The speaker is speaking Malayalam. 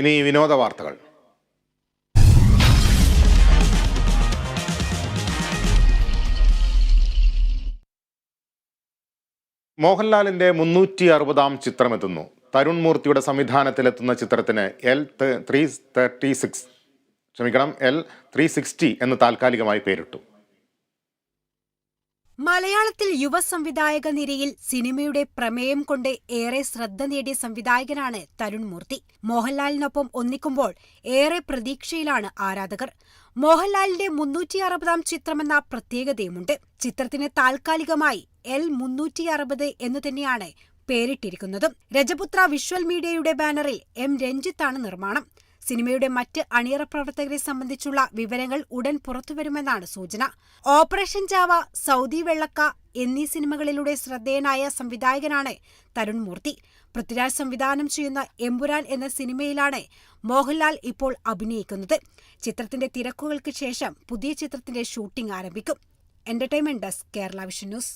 ഇനി വിനോദ വാർത്തകൾ. മോഹൻലാലിന്റെ മുന്നൂറ്റി അറുപതാം ചിത്രമെത്തുന്നു. തരുൺ മൂർത്തിയുടെ സംവിധാനത്തിലെത്തുന്ന ചിത്രത്തിന് എൽ ത്രീ തേർട്ടി സിക്സ് ക്ഷമിക്കണം എൽ ത്രീ സിക്സ്റ്റി എന്ന് താൽക്കാലികമായി പേരിട്ടു. മലയാളത്തിൽ യുവ സംവിധായക നിരയിൽ സിനിമയുടെ പ്രമേയം കൊണ്ട് ഏറെ ശ്രദ്ധ നേടിയ സംവിധായകനാണ് തരുൺ മൂർത്തി. മോഹൻലാലിനൊപ്പം ഒന്നിക്കുമ്പോൾ ഏറെ പ്രതീക്ഷയിലാണ് ആരാധകർ. മോഹൻലാലിന്റെ മുന്നൂറ്റി അറുപതാം ചിത്രമെന്ന പ്രത്യേകതയുമുണ്ട്. ചിത്രത്തിന് താൽക്കാലികമായി എൽ മുന്നൂറ്റി അറുപത് എന്നു തന്നെയാണ് പേരിട്ടിരിക്കുന്നതും. രജപുത്ര വിഷ്വൽ മീഡിയയുടെ ബാനറിൽ എം രഞ്ജിത്താണ് നിർമ്മാണം. സിനിമയുടെ മറ്റ് അണിയറ പ്രവർത്തകരെ സംബന്ധിച്ചുള്ള വിവരങ്ങൾ ഉടൻ പുറത്തുവരുമെന്നാണ് സൂചന. ഓപ്പറേഷൻ ജാവ സൗദി വെള്ളക്ക എന്നീ സിനിമകളിലൂടെ ശ്രദ്ധേയനായ സംവിധായകനാണ് തരുൺ മൂർത്തി. പൃഥ്വിരാജ് സംവിധാനം ചെയ്യുന്ന എമ്പുരാൻ എന്ന സിനിമയിലാണ് മോഹൻലാൽ ഇപ്പോൾ അഭിനയിക്കുന്നത്. ചിത്രത്തിന്റെ തിരക്കുകൾക്ക് ശേഷം പുതിയ ചിത്രത്തിന്റെ ഷൂട്ടിംഗ് ആരംഭിക്കും. Entertainment desk Kerala vision news